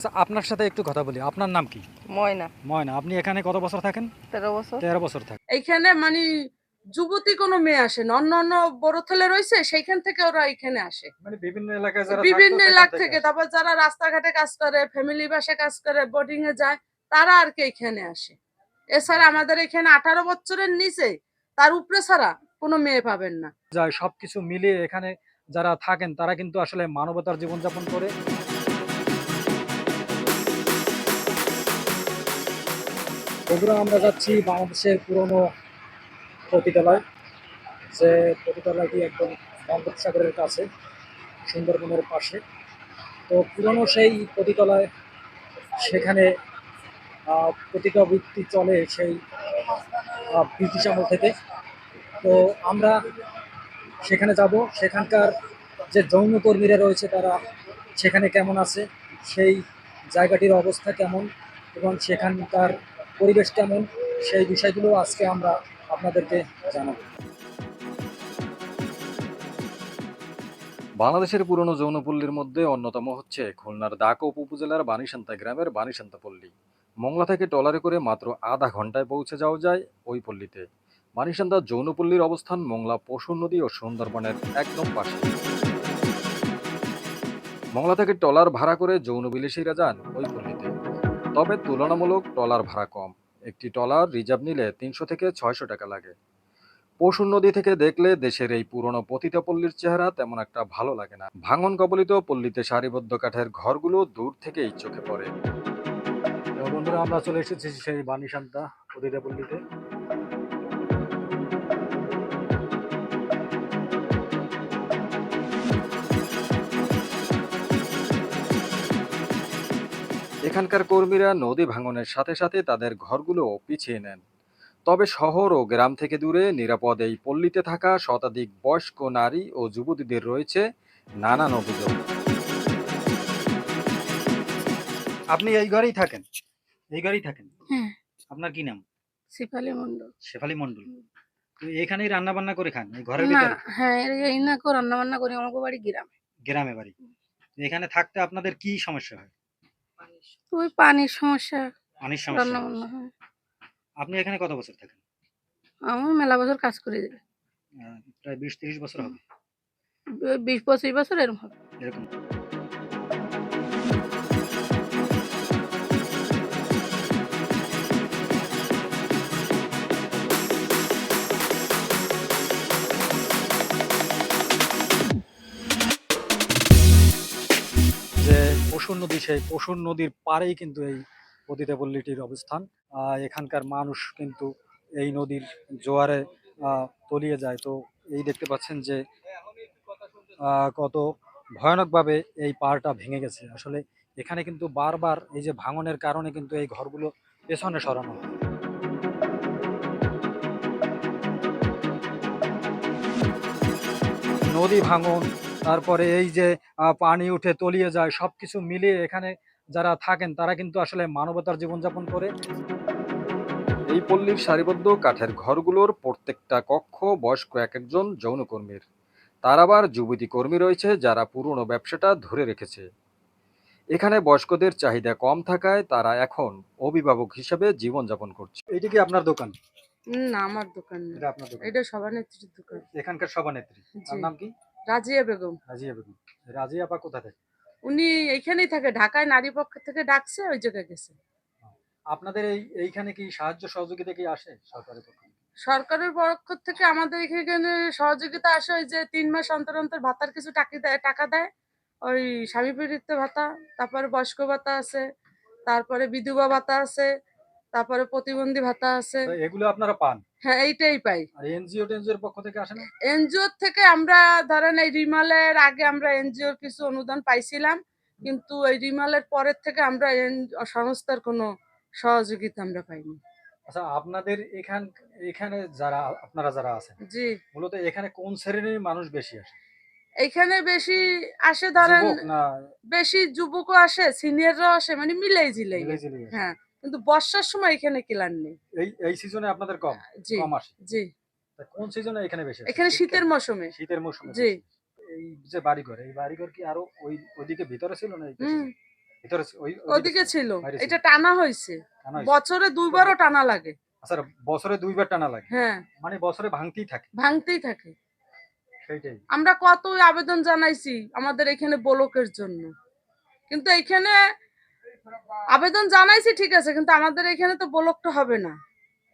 আচ্ছা, আপনার সাথে একটু কথা বলি। আপনার নাম কি? ময়না। ময়না আপনি এখানে কত বছর থাকেন? তেরো বছর। তেরো বছর থাকেন। এইখানে মানে যুবতী কোনো মেয়ে আসে না অন্য অন্য বড় ছেলে রয়েছে সেইখান থেকে ওরা এখানে আসে। মানে বিভিন্ন এলাকায় যারা বিভিন্ন এলাকা থেকে তারপর যারা রাস্তাঘাটে কাজ করে ফ্যামিলি বাসে কাজ করে বোর্ডিং এ যায় তারা আর কি এখানে আসে। এছাড়া আমাদের এখানে আঠারো বছরের নিচে তার উপরে ছাড়া কোনো মেয়ে পাবেন না। যায় সবকিছু মিলিয়ে এখানে যারা থাকেন তারা কিন্তু আসলে মানবতার জীবনযাপন করে। বন্ধুরা আমরা যাচ্ছি বাংলাদেশের পুরনো পতিতালয় যে পতিতালয়টি একদম বঙ্গোপসাগরের কাছে, সুন্দরবনের পাশে। তো পুরনো সেই পতিতালয় সেখানে পতিতাবৃত্তি চলে সেই ব্রিটিশ আমল থেকে। তো আমরা সেখানে যাব, সেখানকার যে যৌনকর্মীরা রয়েছে তারা সেখানে কেমন আছে, সেই জায়গাটির অবস্থা কেমন, এবং সেখানকার পরিবেশ কেমন? সেই বিষয়গুলো আজকে আমরা আপনাদেরকে জানাব। বাংলাদেশের পুরনো যৌনপল্লীর মধ্যে অন্যতম হচ্ছে খুলনার দাকোপ উপজেলার বানিসান্তা গ্রামের বানিসান্তা পল্লী। মংলা থেকে টলারে করে মাত্র আধা ঘন্টায় পৌঁছে যাওয়া যায় ওই পল্লীতে। বানিসান্তা যৌনপল্লীর অবস্থান মংলা পশুর নদী ও সুন্দরবনের একদম পাশে। মংলা থেকে টলার ভাড়া করে যৌন বিলেসীরা যান ওই পল্লীতে। তবে তুলনামূলক ট্রলার ভাড়া কম। একটি ট্রলার রিজার্ভ নিলে তিনশো থেকে ছয়শো টাকা লাগে। পশুর নদী থেকে দেখলে দেশের এই পুরনো পতিতা পল্লীর চেহারা তেমন একটা ভালো লাগে না। ভাঙন কবলিত পল্লীতে সারিবদ্ধ কাঠের ঘরগুলো দূর থেকেই চোখে পড়ে। বন্ধুরা, আমরা চলে এসেছি সেই বানিসান্তা পতিতাপল্লীতে এখানকার কর্মীরা নদী ভাঙনের সাথে সাথে তাদের ঘরগুলো পিছিয়ে নেন। তবে শহর ও গ্রাম থেকে দূরে নিরাপদ এই পল্লীতে থাকা শতাধিক বয়স্ক নারী ও যুবতীদের রয়েছে নানান অভিযোগ। আপনি এই ঘরেই থাকেন? এই ঘরেই থাকেন? হ্যাঁ। আপনার কি নাম? শিফালি মন্ডল শেফালি মন্ডল তো এখানেই রান্না বান্না করে খান এই ঘরের না ভিতরে? হ্যাঁ এই না করে রান্না বান্না করি আমাকে বাড়ি গ্রামে। গ্রামে বাড়ি। তো এখানে থাকতে আপনাদের কি সমস্যা হয়? ওই পানির সমস্যা পানির সমস্যা হয়। আপনি এখানে কত বছর থাকেন? আমার মেলা বছর কাজ করে দিবে। প্রায় বিশ তিরিশ বছর হবে। বিশ পঁচিশ বছর এরকম হবে। এরকম। পশুর নদী, সেই পশুর নদীর পাড়েই কিন্তু এই পতিতাপল্লীটির অবস্থান। এখানকার মানুষ কিন্তু এই নদীর জোয়ারে তলিয়ে যায়। তো এই দেখতে পাচ্ছেন যে কত ভয়ানকভাবে এই পাড়টা ভেঙে গেছে। আসলে এখানে কিন্তু বারবার এই যে ভাঙনের কারণে কিন্তু এই ঘরগুলো পেছনে সরানো নদী ভাঙন তারপরে এই যে পানি উঠে তলিয়ে যায় সবকিছু মিলিয়ে এখানে যারা থাকেন তারা কিন্তু আসলে মানবতার জীবনযাপন করে। এই পল্লীর সারিবদ্ধ কাঠের ঘরগুলোর প্রত্যেকটা কক্ষ বয়স্ক এক একজন যৌনকর্মীর। তার আবার যুবতী কর্মী রয়েছে যারা পুরনো ব্যবসাটা ধরে রেখেছে। এখানে বয়স্কদের চাহিদা কম থাকায় তারা এখন অভিভাবক হিসেবে জীবনযাপন করছে। এইটা কি আপনার দোকান? না আমার দোকান না। এটা আপনার দোকান। এটা সভানেত্রীর দোকান। এখানকার সভানেত্রী। তার নাম কি? রাজিয়া বেগম। রাজিয়া বেগম। রাজিয়া আপা কোথা থেকে? উনি এইখানেই থাকে ঢাকায় নারী পক্ষ থেকে ডাকছে ওই জায়গায় গেছে। আপনাদের এই এইখানে কি সাহায্য সহযোগিতা কি আসে সরকারের পক্ষ সরকারের পক্ষ থেকে আমাদের এখানে সহযোগিতা আসে ওই যে তিন মাস অন্তর অন্তর ভাতার কিছু টাকা দেয় টাকা দেয়। ওই স্বামী পীড়িত ভাতা তারপরে বয়স্ক ভাতা আছে তারপরে বিধবা ভাতা আছে তারপরে প্রতিবন্ধী ভাতা আছে। এগুলো আপনারা পান? হ্যাঁ এইটাই পাই। আর এনজিও টেনজিওর পক্ষ থেকে আসে না? এনজিও থেকে আমরা ধরেন এই রিমালের আগে আমরা এনজিওর কিছু অনুদান পাইছিলাম কিন্তু এই রিমালের পরের থেকে আমরা সংস্থার কোনো সহযোগিতা আমরা পাইনি। আচ্ছা আপনাদের এখান এখানে যারা আপনারা যারা আছেন জি। মূলত এখানে কোন শ্রেণির মানুষ বেশি আসে? এইখানে বেশি আসে ধরেন বেশি যুবকও আসে সিনিয়ররাও আসে মানে মিলেই জিলেই। হ্যাঁ কিন্তু বর্ষার সময় এখানে কিলার নেই? এই এই সিজনে আপনাদের কম জি কম আসে। জি। কোন সিজনে এখানে বেশি এখানে শীতের মৌসুমে। শীতের মৌসুমে জি। এই যে বাড়িঘর এই বাড়িঘর কি আরও ওই ওইদিকে ভিতরে ছিল না ভিতরে ওই ওদিকে ছিল এটা টানা হয়েছে। বছরে দুইবারও টানা লাগে। আচ্ছা বছরে দুইবার টানা লাগে? হ্যাঁ। মানে বছরে ভাঙতেই থাকে। ভাঙতেই থাকে। আমরা কত আবেদন জানাইছি আমাদের এখানে ব্লকের জন্য। কিন্তু এখানে আবেদন জানাইছি ঠিক আছে কিন্তু আমাদের এখানে তো ব্লকটা হবে না।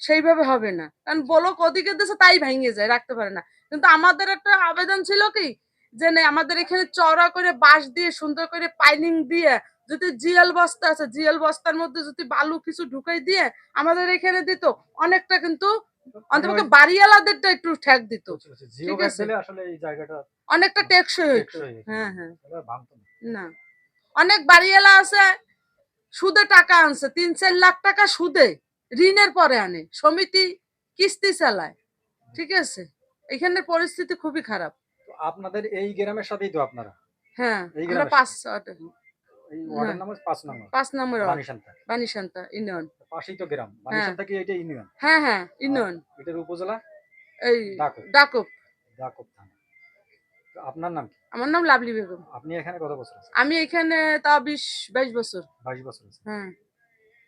সেইভাবে হবে না। কারণ ব্লক ওদিকে দেশে তাই ভেঙে যায় রাখতে পারে না। কিন্তু আমাদের একটা আবেদন ছিল কি যে না, আমাদের এখানে চড়া করে বাঁশ দিয়ে সুন্দর করে পাইলিং দিয়ে যদি জিএল বস্তা আছে জিএল বস্তার মধ্যে যদি বালু কিছু ঢুকাই দিয়ে আমাদের এখানে দিত। অনেকটা কিন্তু অন্তপক্ষে বাড়িওয়ালাদেরটা একটু ঠেক দিত। ঠিক আছে। আসলে অনেকটা টেকসই হইতো। হ্যাঁ হ্যাঁ। না। অনেক বাড়িওয়ালা আছে সুদে টাকা আনছে তিন চার লাখ টাকা সুদে ঋণের পরে আনে সমিতি কিস্তি চালায় ঠিক আছে? এখানে পরিস্থিতি খুবই খারাপ। আপনাদের এই গ্রামের সাথেই তো আপনারা? হ্যাঁ এই আমরা পাঁচ হ্যাঁ। পাঁচ নম্বর। বানিশান্তা ইউনিয়ন। পাশেই তো গ্রাম। বানিশান্তা কি এটা ইউনিয়ন? হ্যাঁ হ্যাঁ ইউনিয়ন। এটার উপজেলা? এই থানা। আপনার নাম কি? আমার নাম লাভলি বেগম। আপনি এখানে কত বছর আছেন? আমি এখানে তাও বিশ বাইশ বছর। বাইশ বছর আছেন। হ্যাঁ।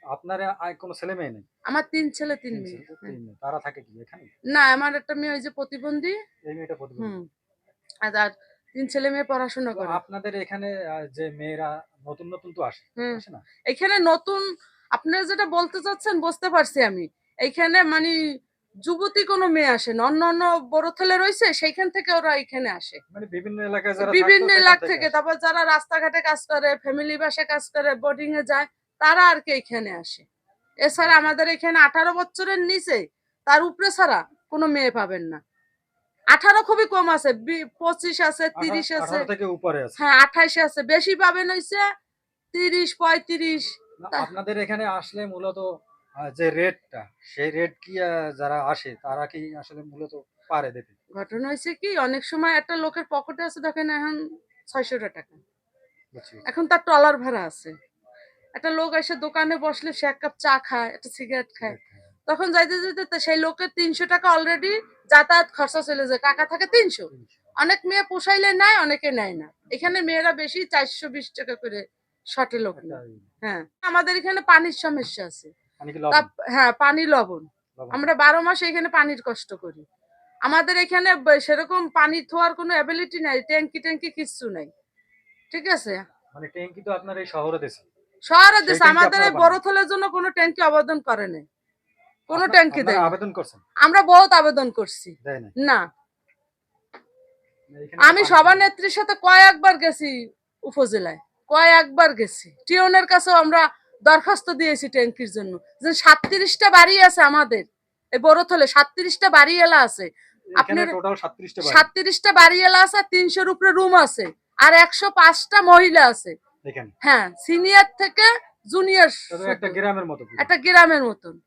আপনার আর কোনো ছেলে মেয়ে নেই? আমার তিন ছেলে তিন তিন মেয়ে। হ্যাঁ। তিন মেয়ে। তারা থাকে কি এখানে? না আমার একটা মেয়ে ওই যে প্রতিবন্ধী। এই মেয়েটা প্রতিবন্ধী। আর আর তিন ছেলে মেয়ে পড়াশোনা তো করে। আপনাদের এখানে যে মেয়েরা নতুন নতুন তো আসে আসে না? এখানে নতুন আপনারা যেটা বলতে চাচ্ছেন বুঝতে পারছি আমি। এইখানে মানে যুবতী কোনো মেয়ে আসে না অন্য অন্য বড় ছেলে রয়েছে সেইখান থেকে ওরা এখানে আসে। মানে বিভিন্ন এলাকায় যারা বিভিন্ন এলাকা থেকে তারপর যারা রাস্তাঘাটে কাজ করে ফ্যামিলি বাসে কাজ করে বোর্ডিং এ যায় তারা আর কি এখানে আসে। এছাড়া আমাদের এখানে আঠারো বছরের নিচে তার উপরে ছাড়া কোনো মেয়ে পাবেন না। আঠারো খুবই কম আছে পঁচিশ আছে তিরিশ আছে। হ্যাঁ আঠাইশে আছে বেশি পাবেন হইছে তিরিশ পঁয়ত্রিশ। আপনাদের এখানে আসলে মূলত যে রেটটা সেই রেট কি যারা আসে তারা কি আসলে মূলত পারে দিতে ঘটনা হয়েছে কি অনেক সময় একটা লোকের পকেটে আছে দেখেন এখন ছয়শো টাকা। এখন তার টলার ভাড়া আছে। একটা লোক এসে দোকানে বসলে সে এক কাপ চা খায় একটা সিগারেট খায়। তখন যাইতে যেতে সেই লোকের তিনশো টাকা অলরেডি যাতায়াত খরচা চলে যায়। টাকা থাকে তিনশো। অনেক মেয়ে পোষাইলে নেয় অনেকে নেয় না। এখানে মেয়েরা বেশি চারশো বিশ টাকা করে শর্টে লোক হ্যাঁ। আমাদের এখানে পানির সমস্যা আছে। হ্যাঁ পানি লবণ? আমরা বারো মাসে এখানে পানির কষ্ট করি। আমাদের এখানে সেরকম পানি থোয়ার কোনো অ্যাবিলিটি নাই ট্যাঙ্কি ট্যাঙ্কি কিচ্ছু নাই। ঠিক আছে? মানে ট্যাঙ্কি তো আপনার এই শহরে দেশে। শহরের সেই দেশে। আমাদের এই বড় থলের জন্য কোনো ট্যাঙ্কি আবেদন করে নাই। কোনো ট্যাঙ্কি দেয় আবেদন করছেন? আমরা বহুত আবেদন করছি। না। না আমি পানি- সভানেত্রীর সাথে কয়েকবার গেছি উপজেলায়। কয়েকবার গেছি। টিউনের কাছেও আমরা দরখাস্ত দিয়েছি ট্যাঙ্কির জন্য। যে সাতত্রিশটা বাড়ি আছে আমাদের এই বড়থলে সাতত্রিশটা বাড়ি এলা আছে আপনার- সাতত্রিশটা বাড়ি। এলা আছে আর তিনশোর উপরে রুম আছে আর একশো পাঁচটা মহিলা আছে। হ্যাঁ সিনিয়র থেকে জুনিয়র একটা গ্রামের মতো একটা গ্রামের মতন।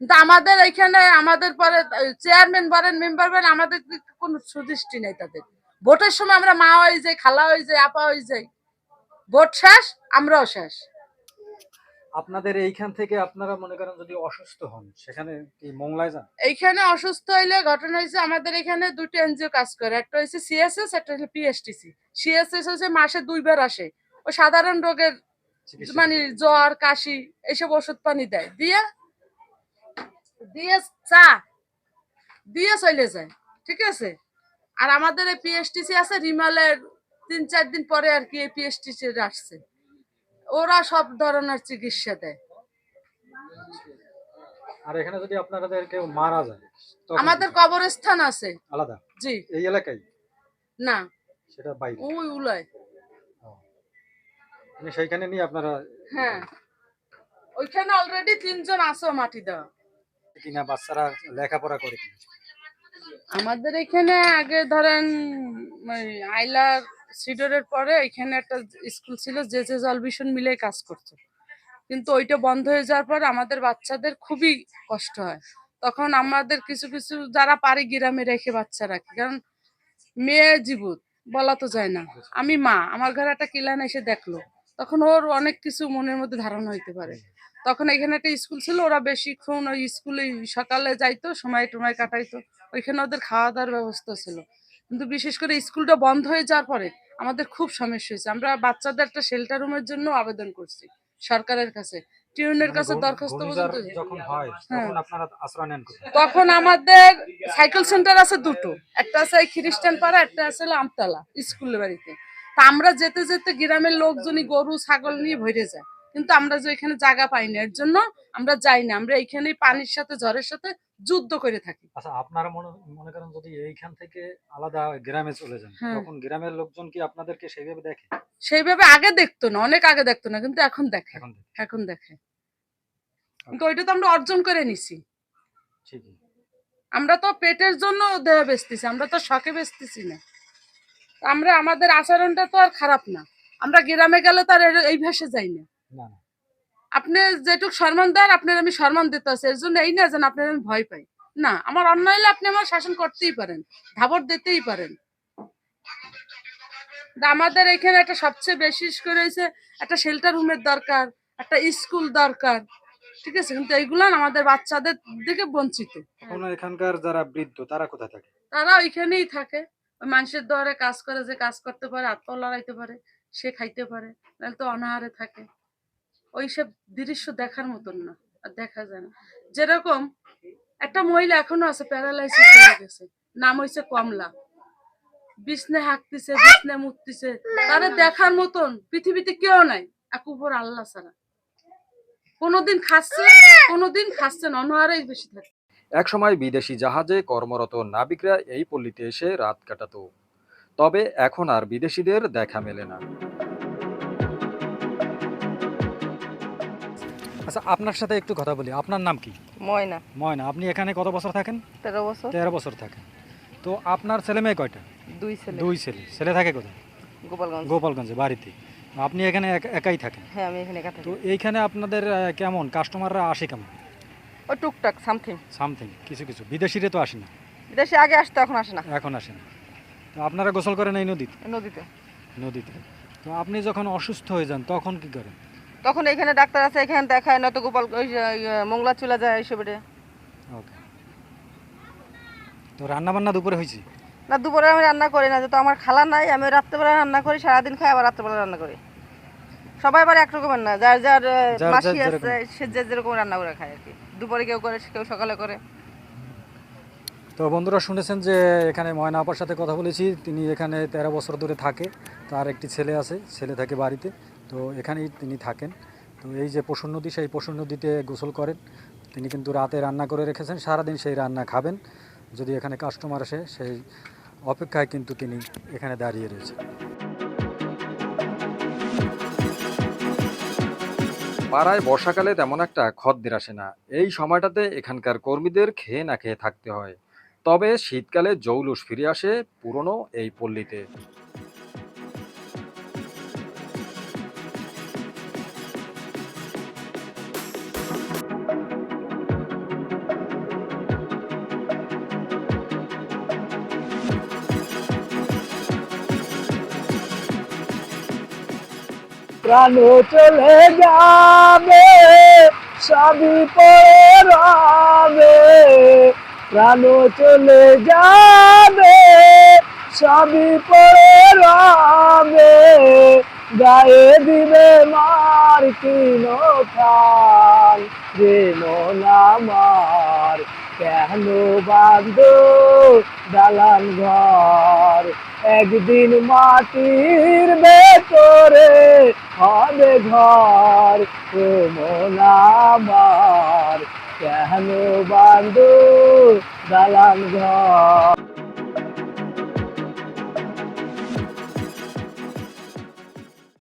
কিন্তু আমাদের এখানে আমাদের পরে চেয়ারম্যান বলেন মেম্বার বলেন আমাদের কোনো সুদৃষ্টি নেই তাদের। ভোটের সময় আমরা মা হয়ে যাই খালা হয়ে যাই আপা হয়ে যাই। ভোট শেষ আমরাও শেষ। আপনাদের এইখান থেকে আপনারা মনে করেন যদি অসুস্থ হন সেখানে কি মোংলায় যান? এইখানে অসুস্থ হইলে ঘটনা হয়েছে আমাদের এখানে দুটো এনজিও কাজ করে একটা হচ্ছে সিএসএস একটা হচ্ছে পিএসটিসি। সিএসএস হচ্ছে মাসে দুইবার আসে। ও সাধারণ রোগের মানে জ্বর কাশি এইসব ওষুধ পানি দেয়। দিয়ে দিয়ে চা দিয়ে চলে যায় ঠিক আছে? আর আমাদের এই পিএসটিসি আছে রিমালের তিন চার দিন পরে আর কি এই পিএসটিসি আসছে। ওরা সব ধরনের চিকিৎসা দেয়। আর এখানে যদি আপনাদের কেউ মারা যায় আমাদের কবরস্থান আছে। আলাদা? জি। এই এলাকায়? না। সেটা বাইরে। ওই উলয়। মানে সেইখানে নিয়ে আপনারা হ্যাঁ। ওইখানে অলরেডি তিনজন আছে মাটি দেওয়া। কিনা বাচ্চারা লেখাপড়া করে কিনা? আমাদের এখানে আগে ধরেন আইলার সিডরের পরে এখানে একটা স্কুল ছিল, যে যে জল ভীষণ মিলে কাজ করতো। কিন্তু ওইটা বন্ধ হয়ে যাওয়ার পর আমাদের বাচ্চাদের খুবই কষ্ট হয়। তখন আমাদের কিছু কিছু যারা পারে গ্রামে রেখে বাচ্চা রাখে কারণ মেয়ে জীবুত, বলা তো যায় না। আমি মা, আমার ঘরে একটা কিলান এসে দেখল। তখন ওর অনেক কিছু মনের মধ্যে ধারণা হইতে পারে। তখন এখানে একটা স্কুল ছিল, ওরা বেশিক্ষণ ওই স্কুলে সকালে যাইতো, সময় টময় কাটাইতো। ওইখানে ওদের খাওয়া দাওয়ার ব্যবস্থা ছিল। কিন্তু বিশেষ করে স্কুলটা বন্ধ হয়ে যাওয়ার পরে আমাদের খুব সমস্যা হয়েছে। আমরা বাচ্চাদের একটা শেল্টার রুমের জন্য আবেদন করছি সরকারের কাছে। টিউনের কাছে মানে দরখাস্ত পর্যন্ত যখন হয়। তখন আমাদের সাইকেল সেন্টার আছে দুটো। একটা আছে খ্রিস্টান পাড়া একটা আছে আমতলা স্কুল বাড়িতে। তা আমরা যেতে যেতে গ্রামের লোকজনই গরু ছাগল নিয়ে ভরে যায়। কিন্তু আমরা যে এখানে জায়গা পাই না এর জন্য আমরা যাই না আমরা এইখানে পানির সাথে ঝড়ের সাথে যুদ্ধ করে থাকি। আচ্ছা আপনারা মনে মনে করেন যদি এইখান থেকে আলাদা গ্রামে চলে যান হ্যাঁ। তখন গ্রামের লোকজন কি আপনাদেরকে সেইভাবে দেখে? সেইভাবে আগে দেখতো না অনেক আগে দেখতো না কিন্তু এখন দেখে। এখন দেখে? কিন্তু ওইটা তো আমরা অর্জন করে নিছি। ঠিকই। আমরা তো পেটের জন্য দেহ বেচতেছি আমরা তো শখে বেচতেছি না। আমরা আমাদের আচরণটা তো আর খারাপ না। আমরা গ্রামে গেলে তো আর এই ভাষে যাই না। না না। আপনি যেটুক সম্মান দেন আপনার আমি সম্মান দিতে আছি এর জন্য এই না যেন আপনার আমি ভয় পাই। না আমার অন্যায় হলে আপনি আমার শাসন করতেই পারেন ধাবর দিতেই পারেন। আমাদের এখানে একটা সবচেয়ে বেশি করে হয়েছে একটা শেল্টার রুমের দরকার একটা স্কুল দরকার। ঠিক আছে? কিন্তু এইগুলো আমাদের বাচ্চাদের দিকে বঞ্চিত। এখানকার যারা বৃদ্ধ তারা কোথায় থাকে? তারা ওইখানেই থাকে। মানুষের দ্বারে কাজ করে যে কাজ করতে পারে পা লড়াইতে পারে সে খাইতে পারে নাহলে তো অনাহারে থাকে। ওইসব দৃশ্য দেখার মতন না, আর দেখা যায় না। যেরকম একটা মহিলা এখনও আছে প্যারালাইসিস হয়ে গেছে, নাম হইছে কমলা। বিষ্ণে হাঁকতেছে বিষ্ণে মুততেছে, তারা দেখার মতন পৃথিবীতে কেউ নাই, এক উপর আল্লাহ ছাড়া। কোনোদিন খাচ্ছে কোনোদিন খাচ্ছে না বেশি থাকে। একসময় বিদেশি জাহাজে কর্মরত নাবিকরা এই পল্লীতে এসে রাত কাটাতো। তবে এখন আর বিদেশিদের দেখা মেলে না। আচ্ছা আপনার সাথে একটু কথা বলি। আপনার নাম কি? ময়না। ময়না আপনি এখানে কত বছর থাকেন? তেরো বছর। তেরো বছর থাকেন। তো আপনার ছেলে মেয়ে কয়টা? দুই ছেলে। দুই ছেলে। ছেলে থাকে কোথায়? গোপালগঞ্জ। গোপালগঞ্জে বাড়িতে। আপনি এখানে এক- একাই থাকেন? হ্যাঁ আমি এখানে একা থাকি। তো এইখানে আপনাদের কেমন? কাস্টমাররা আসে কেমন? ওই টুকটাক সামথিং। সামথিং কিছু কিছু। বিদেশিরে তো আসে না। বিদেশি আগে আসতো এখন আসে না। এখন আসে না। তো আপনারা গোসল করেন এই নদীতে? নদীতে। নদীতে। তো আপনি যখন অসুস্থ হয়ে যান তখন কি করেন? তখন এখানে ডাক্তার আছে এখানে দেখায় নয়তো গোপাল মোংলা চলে যায় এইসব এটা। ওকে। তো রান্না বান্না দুপুরে হয়েছে? না দুপুরে আমি রান্না করি না যেহেতু আমার খালা নাই আমি রাত্রেবেলা রান্না করি সারাদিন খাই আবার রাত্রেবেলা রান্না করি। সবাই আবার একরকমের না যার যার আহ, যার যার মাসি আছে সে যে যেরকম রান্না করে খায় আর কি। দুপুরে কেউ করে কেউ সকালে করে। তো বন্ধুরা শুনেছেন যে এখানে ময়না আপার সাথে কথা বলেছি তিনি এখানে তেরো বছর ধরে থাকে তার একটি ছেলে আছে ছেলে থাকে বাড়িতে। তো এখানেই তিনি থাকেন। তো এই যে পশুর নদী, সেই পশুর নদীতে গোসল করেন। তিনি কিন্তু রাতে রান্না করে রেখেছেন, সারাদিন সেই রান্না খাবেন। যদি এখানে কাস্টমার আসে, সেই অপেক্ষায় কিন্তু তিনি এখানে দাঁড়িয়ে রয়েছেন। পাড়ায় বর্ষাকালে তেমন একটা খদ্দের আসে না। এই সময়টাতে এখানকার কর্মীদের খেয়ে না খেয়ে থাকতে হয়। তবে শীতকালে জৌলুস ফিরে আসে পুরনো এই পল্লীতে। প্রাণ চলে যাবে সবই পড়ে রবে প্রাণ চলে যাবে সবই পড়ে রবে গায়ে দিবে মার কিনো খান রেন নামার কেন বান্ধ দালান ঘর। একদিন মাটির ভেতরে হবে ঘর মনামার কেন বান্ধু দালান ঘর?